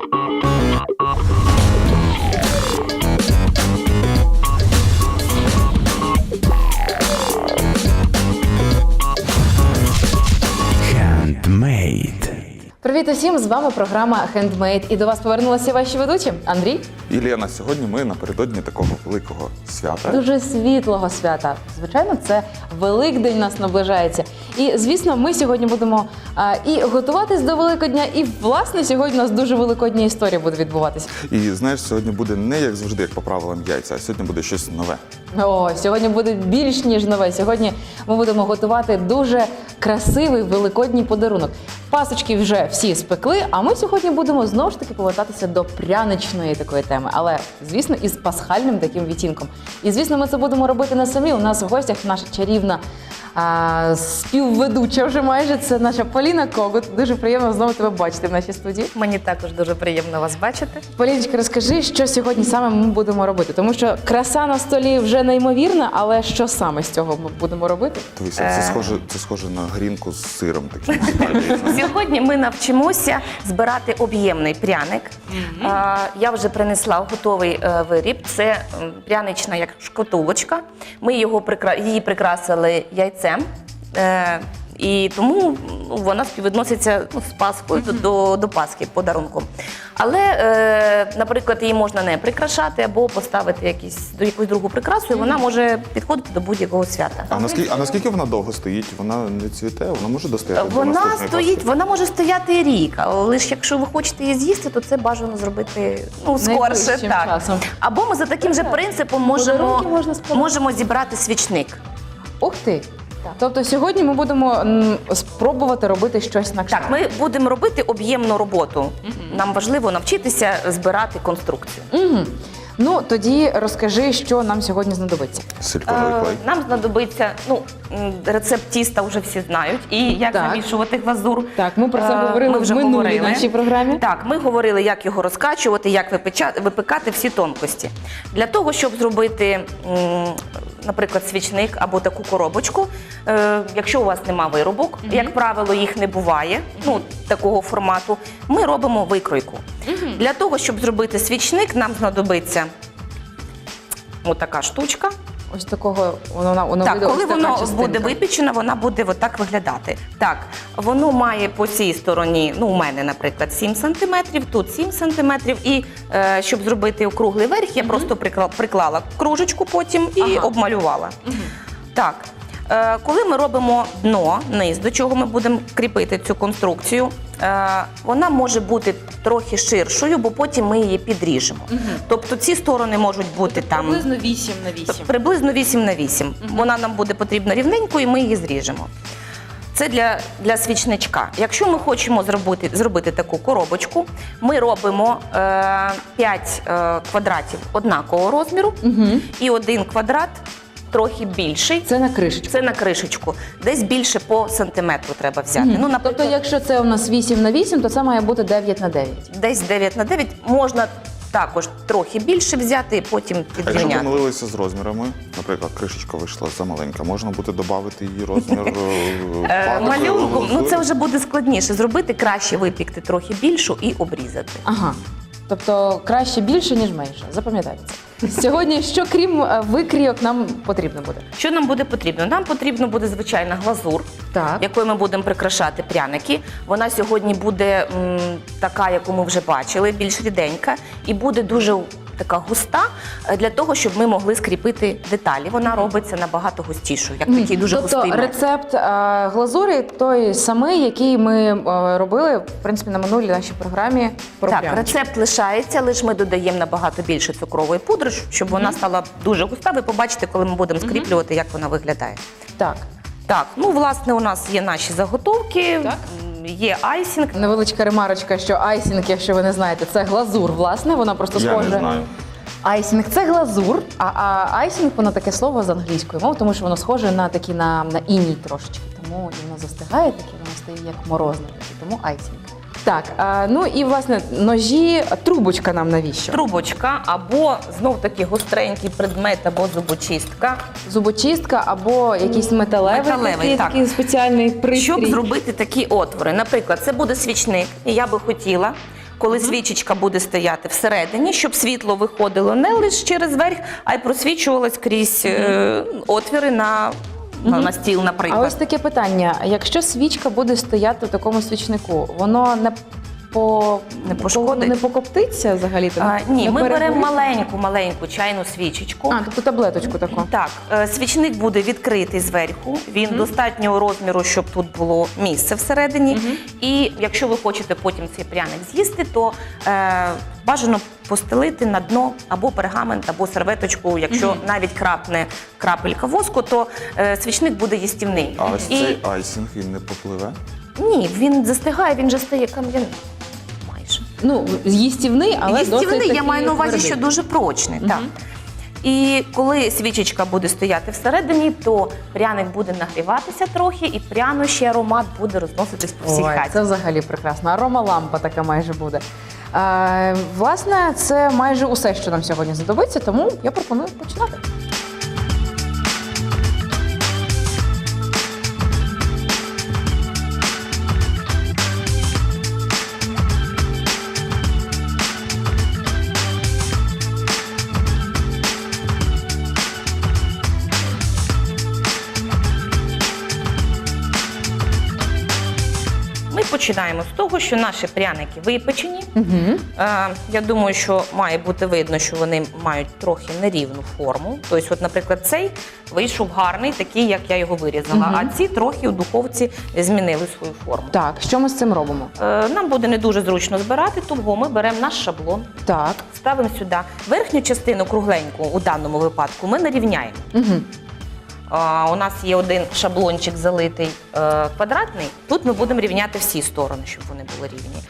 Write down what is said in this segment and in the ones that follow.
Thank you. Привіт усім! З вами програма Handmade. І до вас повернулися ваші ведучі Андрій. І Лена, сьогодні ми напередодні такого великого свята. Дуже світлого свята. Звичайно, це Великдень нас наближається. І звісно, ми сьогодні будемо а, і готуватись до Великодня, і власне сьогодні у нас дуже великодня історія буде відбуватися. І знаєш, сьогодні буде не як завжди, як по правилам яйця, а сьогодні буде щось нове. О, сьогодні буде більш ніж нове. Сьогодні ми будемо готувати дуже красивий великодній подарунок. Пасочки вже всі спекли, а ми сьогодні будемо знову ж таки повертатися до пряничної такої теми, але звісно, із пасхальним таким відтінком. І звісно, ми це будемо робити не самі. У нас в гостях наша чарівна а, співведуча вже майже це наша Поліна Когут. Дуже приємно знову тебе бачити в нашій студії. Мені також дуже приємно вас бачити. Поліночка, розкажи, що сьогодні саме ми будемо робити, тому що краса на столі вже неймовірна, але що саме з цього ми будемо робити? Дивися, Е. це схоже, це схоже на грінку з сиром таким. Сьогодні ми навчимося збирати об'ємний пряник. А, Я вже принесла готовий е, виріб. Це м, прянична як шкатулочка. Ми його прикра- її прикрасили яйцем. Е, І тому ну, вона співвідноситься ну, з Пасхою до, до, до Пасхи подарунком. Але, е, наприклад, її можна не прикрашати або поставити якісь, до якусь другу прикрасу, і вона може підходити до будь-якого свята. А наскільки, а наскільки вона довго стоїть? Вона не цвіте, вона може достояти Вона наступної стоїть, Пасхи? вона може стояти рік, але ж якщо ви хочете її з'їсти, то це бажано зробити ну, скорше. Так. часом. Або ми за таким же принципом можемо, можемо зібрати свічник. Ух ти! Тобто сьогодні ми будемо м, спробувати робити щось на кшталт. Так, ми будемо робити об'ємну роботу. Нам важливо навчитися збирати конструкцію. Мгм. Ну тоді розкажи, що нам сьогодні знадобиться. Силіконовий Е, клей. Нам знадобиться ну, м, рецепт тіста вже всі знають, і як Так. замішувати глазур. Так, ми про це Е, говорили вже в минулій нашій програмі. Так, ми говорили, як його розкачувати, як випеча- випекати всі тонкості. Для того, щоб зробити, м, наприклад, свічник або таку коробочку, е, якщо у вас нема виробок, як правило, їх не буває, ну, такого формату, ми робимо викройку. Для того, щоб зробити свічник, нам знадобиться отака штучка. Ось такого воно воно Так, вийде коли ось така воно частинка. буде випічено, вона буде отак виглядати. Так, воно має по цій стороні, ну, у мене, наприклад, 7 см, тут 7 см. І е, щоб зробити округлий верх, я просто прикла- приклала кружечку потім і Ага. обмалювала. Так. Е, коли ми робимо дно, низ, до чого ми будемо кріпити цю конструкцію, вона може бути трохи ширшою, бо потім ми її підріжемо. Тобто ці сторони можуть бути там. приблизно 8 на 8. Приблизно 8 на 8. Вона нам буде потрібна рівненько, і ми її зріжемо. Це для, для свічничка. Якщо ми хочемо зробити, зробити таку коробочку, ми робимо е, 5 е, квадратів однакового розміру і один квадрат трохи більший. Це на кришечку. Це на кришечку. Десь більше по сантиметру треба взяти. Ну, наприклад, Тобто, якщо це у нас 8 на 8, то це має бути 9 на 9. десь 9 на 9 можна також трохи більше взяти і потім А якщо підрівняти. помилилися з розмірами, наприклад, кришечка вийшла замаленька, можна буде додати її розмір е, Е, Малюнком, ну це вже буде складніше. Зробити краще випікти трохи більшу і обрізати. Ага. Тобто краще більше, ніж менше. Запам'ятайте це. Сьогодні, що крім е, викрійок, нам потрібно буде? Що нам буде потрібно? Нам потрібно буде звичайна глазур, Так. якою ми будемо прикрашати пряники. Вона сьогодні буде м, така, яку ми вже бачили, більш ріденька, і буде дуже така густа е, для того, щоб ми могли скріпити деталі. Вона робиться набагато густішою, як такий дуже тобто густий. мед. рецепт е, глазурі той самий, який ми е, робили в принципі на минулій нашій програмі про Так, прянички. рецепт лишається, лише ми додаємо набагато більше цукрової пудри, щоб вона стала дуже густа. Ви побачите, коли ми будемо скріплювати, як вона виглядає. Так. Так, ну власне, у нас є наші заготовки, Так. Є айсінг. Невеличка ремарочка, що айсінг, якщо ви не знаєте, це глазур, власне, вона просто Я схожа. не знаю. Айсінг це глазур, а, а айсінг воно таке слово з англійської мови, тому що воно схоже на такі на, на іній трошечки. Тому і воно застигає, таке воно стає як морозне, таке, тому айсінг. Так, а, ну і власне ножі, трубочка нам навіщо? Трубочка або знов таки гостренький предмет, або зубочистка. Зубочистка або якийсь металевий, Металевий, такий, так. такий спеціальний пристрій. Щоб зробити такі отвори. Наприклад, це буде свічник, і я би хотіла коли свічечка буде стояти всередині, щоб світло виходило не лише через верх, а й просвічувалось крізь е, отвіри на, на, на стіл, А наприклад. ось таке питання: якщо свічка буде стояти в такому свічнику, воно не по Не пошкодить? не покоптиться взагалі? А, ні, ми беремо маленьку, маленьку чайну свічечку. А, тобто таблеточку таку. Так, е, свічник буде відкритий зверху. Він достатнього розміру, щоб тут було місце всередині. І якщо ви хочете потім цей пряник з'їсти, то е, бажано постелити на дно або пергамент, або серветочку. Якщо навіть крапне крапелька воску, то е, свічник буде їстівний. А ось І цей айсинг він не попливе. ні, він застигає, він же стає кам'яним. Ну, їстівний, але досить Їстівний, я такий маю на увазі, твердий. що дуже прочний. Так. І коли свічечка буде стояти всередині, то пряник буде нагріватися трохи, і прянощий аромат буде розноситись по всій Ой, хаті. це взагалі прекрасно. Арома лампа така майже буде. Е, власне, це майже усе, що нам сьогодні знадобиться, тому я пропоную починати. Починаємо з того, що наші пряники випечені. Угу. Е, я думаю, що має бути видно, що вони мають трохи нерівну форму. Тобто, от, наприклад, цей вийшов гарний, такий, як я його вирізала, Мгм. а ці трохи у духовці змінили свою форму. Так, що ми з цим робимо? Е, нам буде не дуже зручно збирати, тому ми беремо наш шаблон. Так. Ставимо сюди верхню частину кругленьку у даному випадку ми нарівняємо. Угу. У нас є один шаблончик залитий е, квадратний. Тут ми будемо рівняти всі сторони, щоб вони були рівні.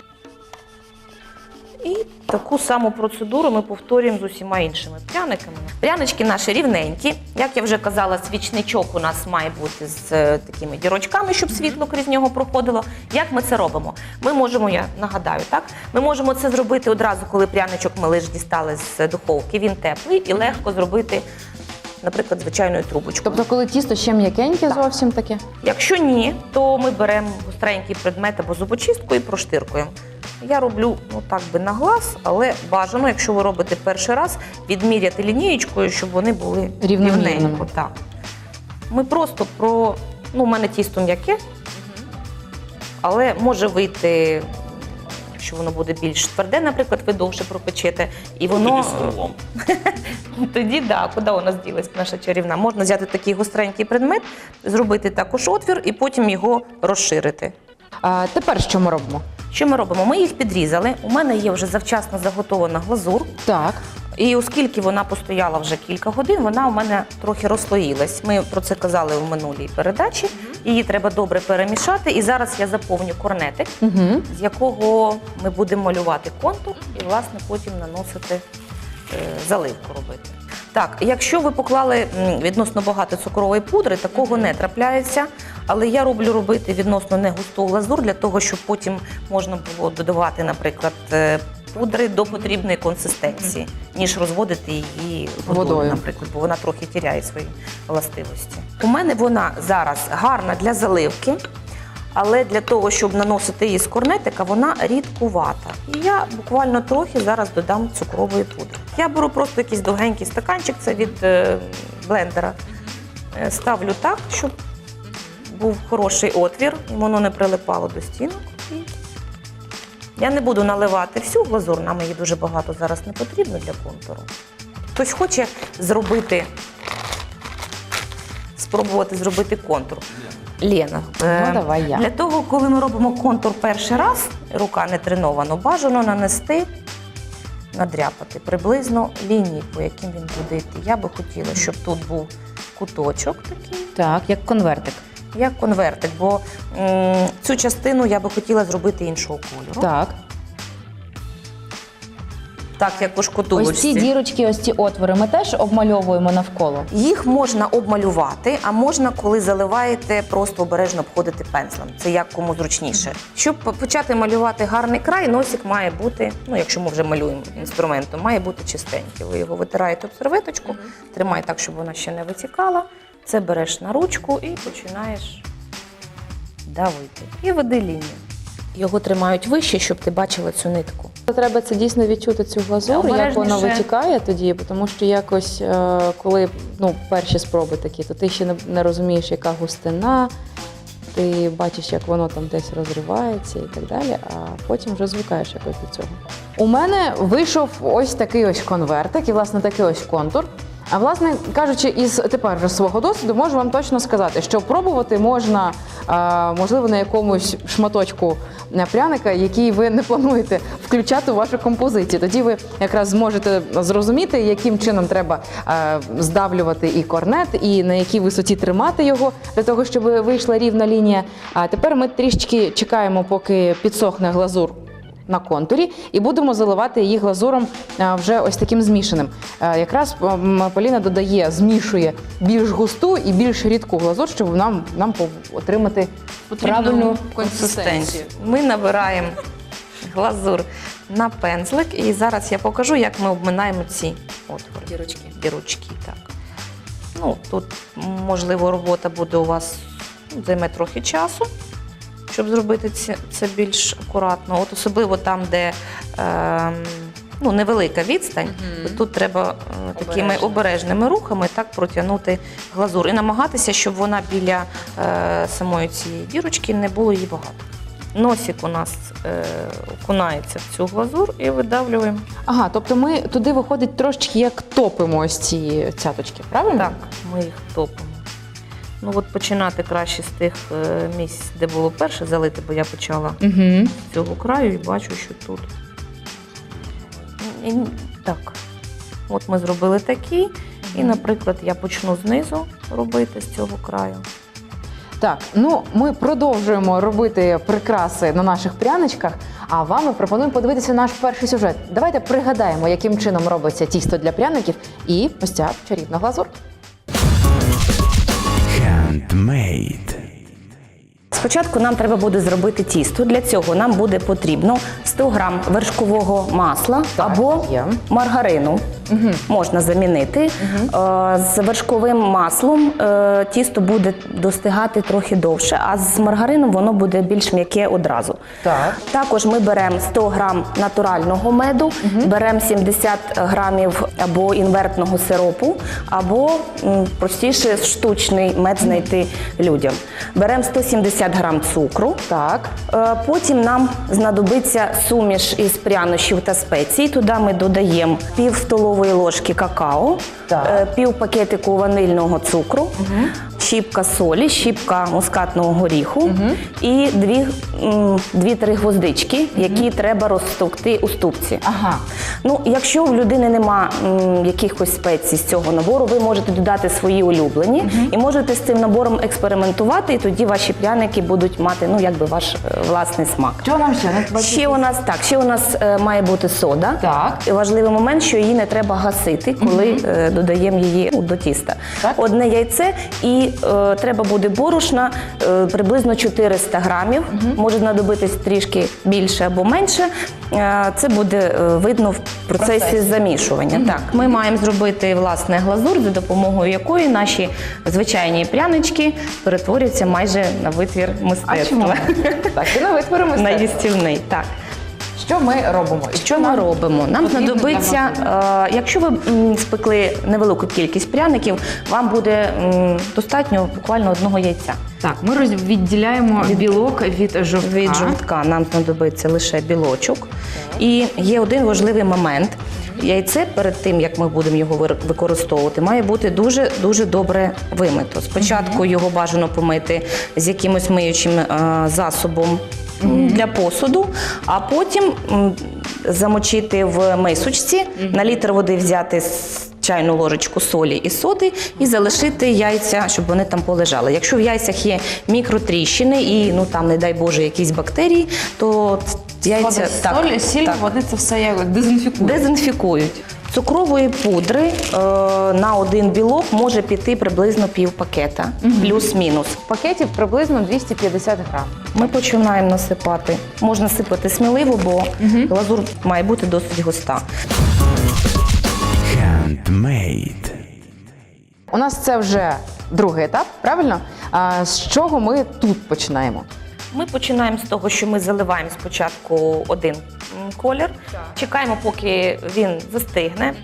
І таку саму процедуру ми повторюємо з усіма іншими пряниками. Прянички наші рівненькі. Як я вже казала, свічничок у нас має бути з е, такими дірочками, щоб світло крізь нього проходило. Як ми це робимо? Ми можемо, я нагадаю, так? Ми можемо це зробити одразу, коли пряничок ми лише дістали з духовки. Він теплий і легко зробити, наприклад, звичайною трубочкою. Тобто, коли тісто ще м'якеньке зовсім таке. Якщо ні, то ми беремо гостренький предмет або зубочистку і проштиркуємо. Я роблю ну так би на глаз, але бажано, якщо ви робите перший раз, відміряти лінієчкою, щоб вони були Рівномірними. рівненько. Так. Ми просто про. Ну, у мене тісто м'яке, але може вийти, що воно буде більш тверде, наприклад, ви довше пропечете, і воно. Тоді да, куди у нас ділась наша чарівна? Можна взяти такий гостренький предмет, зробити також отвір і потім його розширити. А, тепер що ми робимо? Що ми робимо? Ми їх підрізали. У мене є вже завчасно заготована глазур. Так. І оскільки вона постояла вже кілька годин, вона у мене трохи розслоїлась. Ми про це казали в минулій передачі. Її треба добре перемішати. І зараз я заповню корнетик, Угу. з якого ми будемо малювати контур і, власне, потім наносити е, заливку робити. Так, якщо ви поклали відносно багато цукрової пудри, такого не трапляється. Але я роблю робити відносно не густу глазур для того, щоб потім можна було додавати, наприклад, е, пудри до потрібної консистенції, ніж розводити її водою, Водою. наприклад, бо вона трохи тіряє свої властивості. У мене вона зараз гарна для заливки. Але для того, щоб наносити її з корнетика, вона рідкувата. І я буквально трохи зараз додам цукрової пудри. Я беру просто якийсь довгенький стаканчик, це від е, блендера. Е, Ставлю так, щоб був хороший отвір, і воно не прилипало до стінок. Я не буду наливати всю глазур, нам її дуже багато зараз не потрібно для контуру. Хтось хоче зробити, спробувати зробити контур. Лена, е, Ну, давай я. для того, коли ми робимо контур перший раз, рука не тренована, бажано нанести, надряпати приблизно лінії, по яким він буде йти. Я би хотіла, щоб тут був куточок такий, Так, як конвертик. Як конвертик, бо м, цю частину я би хотіла зробити іншого кольору. Так. Так, як у шкатулочці. Ось ці дірочки, ось ці отвори ми теж обмальовуємо навколо. Їх можна обмалювати, а можна, коли заливаєте, просто обережно обходити пензлем. Це як кому зручніше. Щоб почати малювати гарний край, носик має бути, ну якщо ми вже малюємо інструментом, має бути чистенький. Ви його витираєте об серветочку, тримай так, щоб вона ще не витікала. Це береш на ручку і починаєш давити. І веди лінію. Його тримають вище, щоб ти бачила цю нитку. Треба це дійсно відчути цю глазур, як вона витікає тоді, тому що якось, е, коли ну, перші спроби такі, то ти ще не, не розумієш, яка густина, ти бачиш, як воно там десь розривається і так далі, а потім вже звикаєш якось до цього. У мене вийшов ось такий ось конвертик і, власне, такий ось контур. А власне кажучи, із тепер вже свого досвіду можу вам точно сказати, що пробувати можна можливо на якомусь шматочку е, пряника, який ви не плануєте включати у вашу композицію. Тоді ви якраз зможете зрозуміти, яким чином треба е, здавлювати і корнет, і на якій висоті тримати його для того, щоб вийшла рівна лінія. А тепер ми трішечки чекаємо, поки підсохне глазур на контурі, і будемо заливати її глазуром е, вже ось таким змішаним. Е, Якраз Поліна додає, змішує більш густу і більш рідку глазур, щоб нам, нам отримати правильну консистенцію. Ми набираємо глазур на пензлик, і зараз я покажу, як ми обминаємо ці отвори. Дірочки. Дірочки, так. Ну, тут, можливо, робота буде у вас ну, займе трохи часу, щоб зробити це, це більш акуратно. От особливо там, де е, ну, невелика відстань, то тут треба е, такими Обережно. обережними рухами так протягнути глазур і намагатися, щоб вона біля е, самої цієї дірочки не було її багато. Носик у нас е, окунається в цю глазур і видавлюємо. Ага, тобто ми туди виходить трошечки як топимо ось ці цяточки, правильно? Так, ми їх топимо. Ну от починати краще з тих е, місць, де було перше залити, бо я почала Угу. з цього краю і бачу, що тут. І- Так. От ми зробили такий. І, наприклад, я почну знизу робити з цього краю. Так, ну ми продовжуємо робити прикраси на наших пряничках. А вам ми пропонуємо подивитися наш перший сюжет. Давайте пригадаємо, яким чином робиться тісто для пряників і ось ця чарівна глазур. Handmade. Спочатку нам треба буде зробити тісто. Для цього нам буде потрібно 100 грам вершкового масла Так, або є. маргарину. Можна замінити. Е, З вершковим маслом е, тісто буде достигати трохи довше, а з маргарином воно буде більш м'яке одразу. Так. Також ми беремо 100 грам натурального меду, беремо 70 грамів або інвертного сиропу, або простіше штучний мед знайти людям. Беремо 170 грам цукру. Так. Е, Потім нам знадобиться суміш із прянощів та спецій. Туди ми додаємо пів столової ложки какао, Так. е, пів пакетику ванильного цукру, щіпка солі, щіпка мускатного горіху і дві, м, дві-три гвоздички, які треба розтовкти у ступці. Ага. Ну, якщо в людини нема м, якихось спецій з цього набору, ви можете додати свої улюблені і можете з цим набором експериментувати, і тоді ваші пряники будуть мати ну якби ваш е, власний смак. Що нам ще? Не Ще у нас так, ще у нас е, має бути сода. Так. І важливий момент, що її не треба гасити, коли е, додаємо її ну, до тіста. Так. Одне яйце і треба буде борошна е, приблизно 400 грамів. Може знадобитись трішки більше або менше. Е, це буде е, видно в процесі замішування. Так, ми маємо зробити власне глазур, за допомогою якої наші звичайні прянички перетворюються майже на витвір А чому? Так, і на витворимо На їстівний, так. Що ми робимо? І Що ми робимо? Нам потрібно знадобиться, для е, якщо ви м, спекли невелику кількість пряників, вам буде м, достатньо буквально одного яйця. Так, ми роз- відділяємо білок від жовтка. Від жовтка нам знадобиться лише білочок. І є один важливий момент. Яйце перед тим, як ми будемо його вир- використовувати, має бути дуже дуже добре вимито. Спочатку його бажано помити з якимось миючим е, засобом для посуду, а потім замочити в мисочці, на літр води взяти чайну ложечку солі і соди і залишити яйця, щоб вони там полежали. Якщо в яйцях є мікротріщини і ну там, не дай Боже, якісь бактерії, то яйця так, соль, сіль, так, вони це все як дезінфікують. дезінфікують. Цукрової пудри е, на один білок може піти приблизно пів пакета, плюс-мінус. Пакетів приблизно 250 грам. Ми починаємо насипати. Можна сипати сміливо, бо глазур має бути досить густа. Handmade. У нас це вже другий етап, правильно? А з чого ми тут починаємо? Ми починаємо з того, що ми заливаємо спочатку один колір, чекаємо, поки він застигне.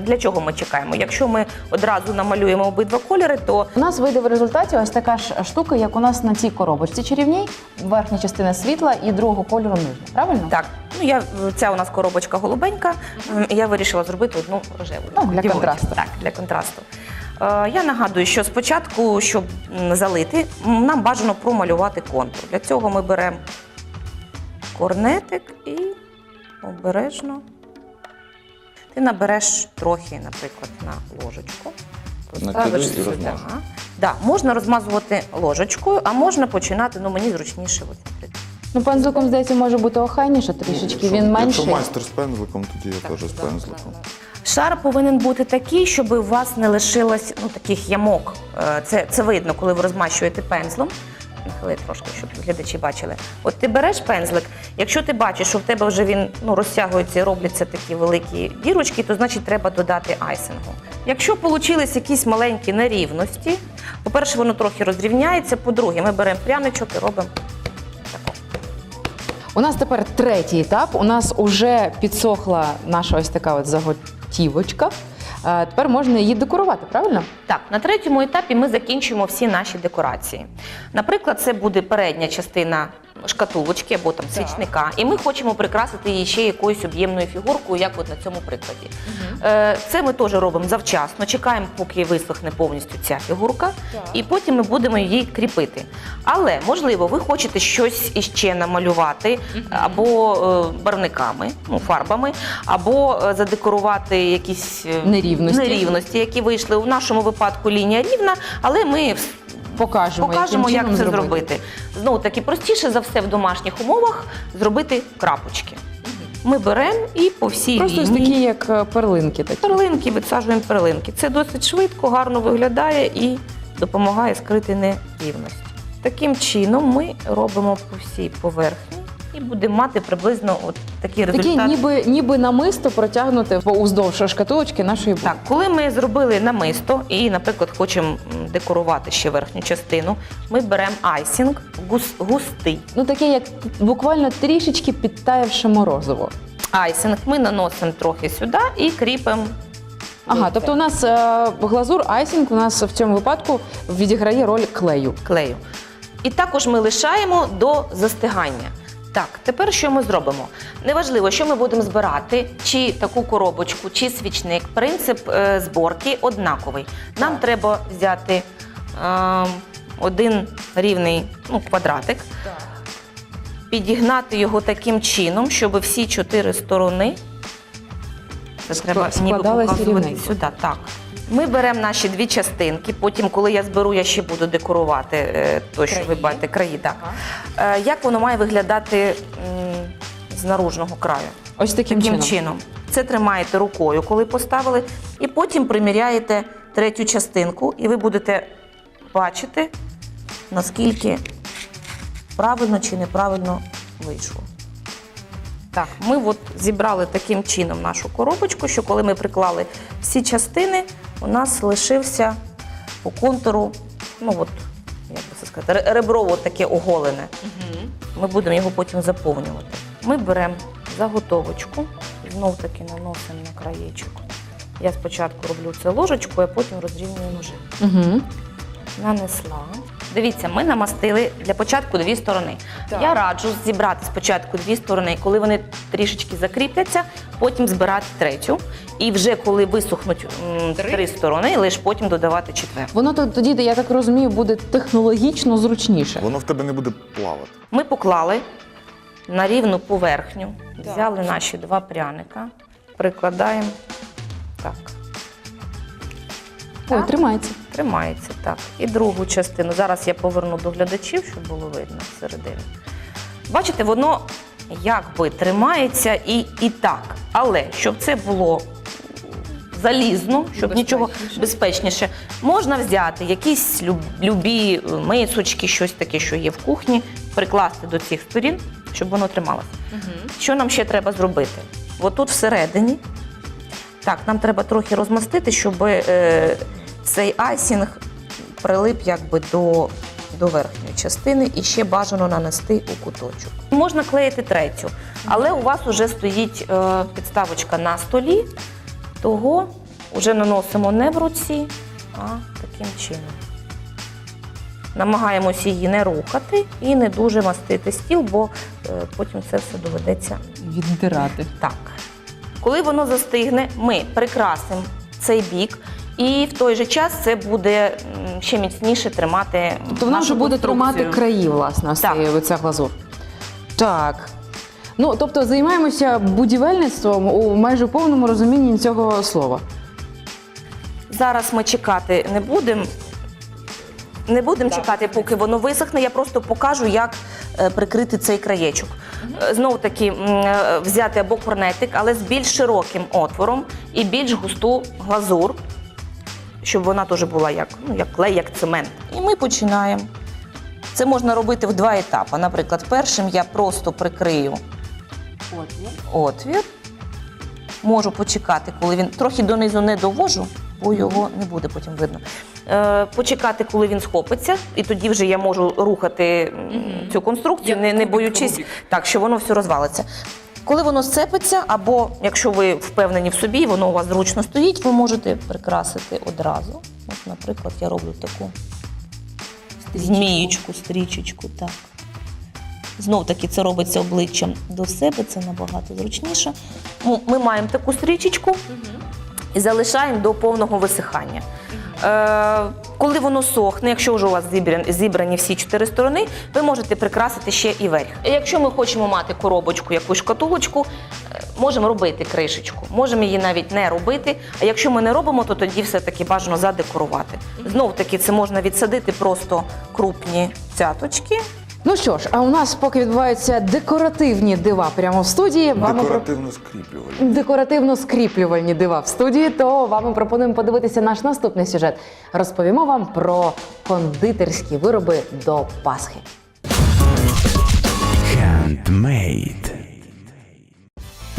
Для чого ми чекаємо? Якщо ми одразу намалюємо обидва кольори, то У нас вийде в результаті ось така ж штука, як у нас на цій коробочці чарівній. Верхня частина світла і другого кольору нижня. Правильно? так. Ну я ця у нас коробочка голубенька. Я вирішила зробити одну рожеву. Ну, для дівочу. контрасту. Так, для контрасту. Е, Я нагадую, що спочатку, щоб залити, нам бажано промалювати контур. Для цього ми беремо корнетик і обережно. Ти набереш трохи, наприклад, на ложечку. Поставиш і сюди. Да, можна розмазувати ложечкою, а можна починати, ну мені зручніше. От. Ну, пензликом, здається, може бути охайніше трішечки. Якщо- Він Якщо майстер з пензликом, тоді я теж з пензликом. Шар повинен бути такий, щоб у вас не лишилось ну, таких ямок. Е, Це, це видно, коли ви розмащуєте пензлом. Нахили трошки, щоб глядачі бачили. От ти береш пензлик, якщо ти бачиш, що в тебе вже він ну, розтягується і робляться такі великі дірочки, то значить треба додати айсингу. Якщо вийшли якісь маленькі нерівності, по-перше, воно трохи розрівняється. По-друге, ми беремо пряничок і робимо. У нас тепер третій етап. У нас уже підсохла наша ось така от заготівочка. Е, Тепер можна її декорувати, правильно? Так, на третьому етапі ми закінчуємо всі наші декорації. Наприклад, це буде передня частина шкатулочки або там свічника, і ми хочемо прикрасити її ще якоюсь об'ємною фігуркою, як от на цьому прикладі. Е, Це ми теж робимо завчасно, чекаємо, поки висохне повністю ця фігурка, і потім ми будемо її кріпити. Але можливо, ви хочете щось іще намалювати або е, барвниками, ну фарбами, або е, задекорувати якісь е, Нерівності. нерівності, які вийшли. У нашому випадку лінія рівна, але ми Покажемо, покажемо, як це зробити. Знову таки, простіше за все в домашніх умовах зробити крапочки. Ми беремо і по всій Просто лінії такі, як е, перлинки. Такі. перлинки, відсаджуємо перлинки. Це досить швидко, гарно виглядає і допомагає скрити нерівності. Таким чином ми робимо по всій поверхні і будемо мати приблизно от такий результат. Такі ніби, ніби намисто протягнути по уздовж шкатулочки нашої Так, коли ми зробили намисто і, наприклад, хочемо декорувати ще верхню частину, ми беремо айсінг гус- густий. Ну таке, як буквально трішечки підтаявше морозиво. Айсинг ми наносимо трохи сюди і кріпимо. Ага, тобто у нас е, глазур айсінг у нас в цьому випадку відіграє роль клею. клею. І також ми лишаємо до застигання. Так, тепер що ми зробимо? Неважливо, що ми будемо збирати, чи таку коробочку, чи свічник. Принцип е, зборки однаковий. Нам треба взяти е, один рівний ну, квадратик, підігнати його таким чином, щоб всі чотири сторони це треба ніби складалися показувати рівненько. сюди. Так. Ми беремо наші дві частинки. Потім, коли я зберу, я ще буду декорувати е, то, що ви Краї. бачите, краї. Так. Е, як воно має виглядати м, з наружного краю? Ось таким, Таким чином. чином. Це тримаєте рукою, коли поставили, і потім приміряєте третю частинку, і ви будете бачити, наскільки правильно чи неправильно вийшло. Так, ми от зібрали таким чином нашу коробочку, що коли ми приклали всі частини, у нас лишився по контуру, ну от, як би це сказати, ре- ребро от таке оголене. Ми будемо його потім заповнювати. Ми беремо заготовочку, знов таки наносимо на краєчок. Я спочатку роблю це ложечкою, а потім розрівнюю ножи. Угу. Нанесла. Дивіться, ми намастили для початку дві сторони. Так. Я раджу зібрати спочатку дві сторони, коли вони трішечки закріпляться, потім збирати третю. І вже коли висохнуть м, Три? три сторони, лише потім додавати четверту. Воно то- тоді, я так розумію, буде технологічно зручніше. Воно в тебе не буде плавати. Ми поклали на рівну поверхню, взяли наші два пряника, прикладаємо так. Ой, Так. тримається. Тримається так. І другу частину. Зараз я поверну до глядачів, щоб було видно всередині. Бачите, воно якби тримається і, і так. Але щоб це було залізно, щоб нічого Безпечніше. можна взяти якісь любі е, мисочки, щось таке, що є в кухні, прикласти до цих сторін, щоб воно трималося. Що нам ще треба зробити? Отут всередині. Так, нам треба трохи розмастити, щоб е, цей айсінг прилип якби до до верхньої частини і ще бажано нанести у куточок. Можна клеїти третю, але у вас вже стоїть е, підставочка на столі, того вже наносимо не в руці, а таким чином. Намагаємося її не рухати і не дуже мастити стіл, бо е, потім це все доведеться Віддирати. так. Коли воно застигне, ми прикрасимо цей бік, і в той же час це буде ще міцніше тримати. Тобто вона вже буде тримати краї, власне, Так. цей- глазур. Так. Ну, тобто займаємося будівельництвом у майже повному розумінні цього слова. Зараз ми чекати не будемо. Не будемо чекати, поки воно висохне. Я просто покажу, як е, прикрити цей краєчок. Знову таки е, взяти або корнетик, але з більш широким отвором і більш густу глазур, щоб вона теж була як, ну, як клей, як цемент. І ми починаємо. Це можна робити в два етапи. Наприклад, першим я просто прикрию отвір. Можу почекати, коли він трохи донизу не довожу, бо його не буде потім видно. Е, почекати, коли він схопиться, і тоді вже я можу рухати цю конструкцію, не, не боючись, так, що воно все розвалиться. Коли воно сцепиться, або якщо ви впевнені в собі, воно у вас зручно стоїть, ви можете прикрасити одразу. От, наприклад, я роблю таку змієчку, стрічечку, так. Знов таки це робиться обличчям до себе, це набагато зручніше. Ми маємо таку стрічечку і залишаємо до повного висихання. Е, коли воно сохне, якщо вже у вас зібрані, всі чотири сторони, ви можете прикрасити ще і верх. Якщо ми хочемо мати коробочку, якусь шкатулочку, е, можемо робити кришечку, можемо її навіть не робити. А якщо ми не робимо, то тоді все-таки бажано задекорувати. Знов таки це можна відсадити просто крупні цяточки. Ну що ж, а у нас поки відбуваються декоративні дива прямо в студії. Декоративно скріплювальні. декоративно скріплювальні дива в студії, то вам пропонуємо подивитися наш наступний сюжет. Розповімо вам про кондитерські вироби до Пасхи. Handmade.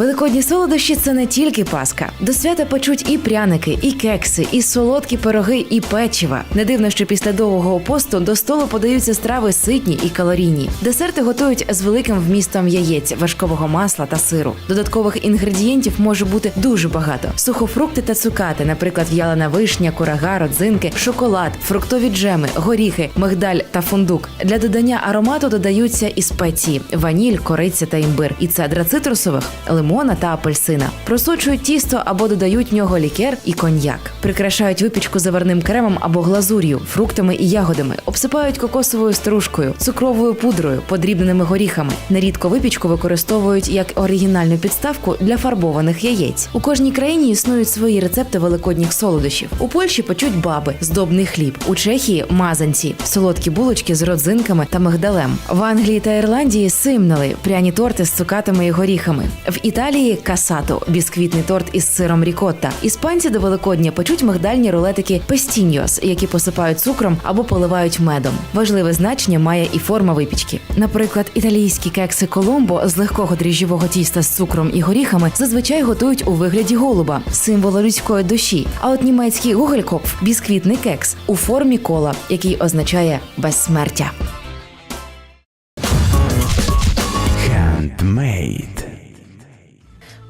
Великодні солодощі це не тільки паска. До свята печуть і пряники, і кекси, і солодкі пироги, і печива. Не дивно, що після довгого посту до столу подаються страви ситні і калорійні. Десерти готують з великим вмістом яєць, важкового масла та сиру. Додаткових інгредієнтів може бути дуже багато: сухофрукти та цукати, наприклад, в'ялена вишня, курага, родзинки, шоколад, фруктові джеми, горіхи, мигдаль та фундук. Для додання аромату додаються і спеції: ваніль, кориця та імбир, і цедра цитрусових, лимона та апельсина. Просочують тісто або додають в нього лікер і коньяк. Прикрашають випічку заварним кремом або глазур'ю, фруктами і ягодами, обсипають кокосовою стружкою, цукровою пудрою, подрібненими горіхами. Нерідко випічку використовують як оригінальну підставку для фарбованих яєць. У кожній країні існують свої рецепти великодніх солодощів. У Польщі печуть баби, здобний хліб, у Чехії мазанці, солодкі булочки з родзинками та мигдалем. В Англії та Ірландії симнали, пряні торти з цукатами і горіхами. В Італії касато, бісквітний торт із сиром рікотта. Іспанці до Великодня печуть мигдальні рулетики пестіньос, які посипають цукром або поливають медом. Важливе значення має і форма випічки. Наприклад, італійські кекси Коломбо з легкого дріжджового тіста з цукром і горіхами зазвичай готують у вигляді голуба, символу людської душі. А от німецький гугелькопф – бісквітний кекс у формі кола, який означає безсмертя. Handmade.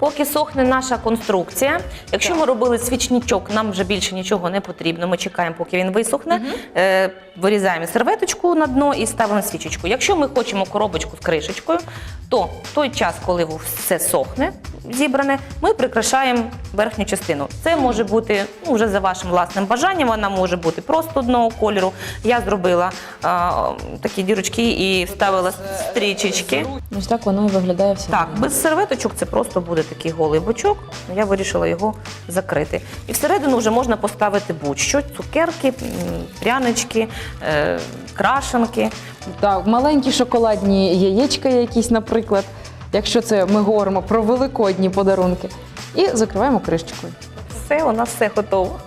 Поки сохне наша конструкція, якщо ми робили свічничок, нам вже більше нічого не потрібно. Ми чекаємо, поки він висохне. Е, вирізаємо серветочку на дно і ставимо свічечку. Якщо ми хочемо коробочку з кришечкою, то в той час, коли все сохне, зібране, ми прикрашаємо верхню частину. Це може бути ну, вже за вашим власним бажанням. Вона може бути просто одного кольору. Я зробила а, такі дірочки і вставила стрічечки. Ось так воно і виглядає все. Так, без серветочок це просто буде такий голий бочок. Я вирішила його закрити. І всередину вже можна поставити будь-що: цукерки, прянички, е, крашенки. Так, маленькі шоколадні яєчка якісь, наприклад, якщо це ми говоримо про великодні подарунки. І закриваємо кришечкою. Все, у нас все готово.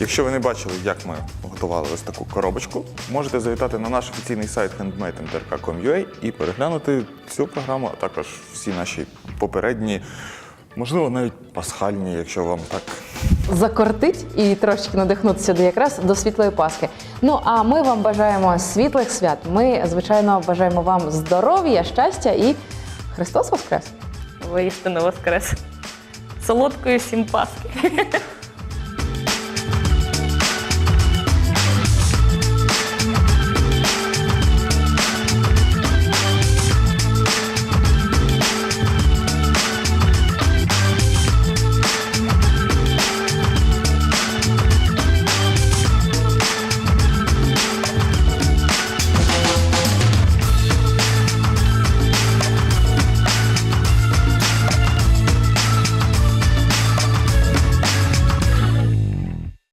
Якщо ви не бачили, як ми готували ось таку коробочку, можете завітати на наш офіційний сайт handmade.mtrk.com.ua і переглянути цю програму, а також всі наші попередні, можливо, навіть пасхальні, якщо вам так Закортить і трошечки надихнутися до якраз до світлої Пасхи. Ну а ми вам бажаємо світлих свят. Ми, звичайно, бажаємо вам здоров'я, щастя і Христос Воскрес! Воістину воскрес. Солодкої всім паски.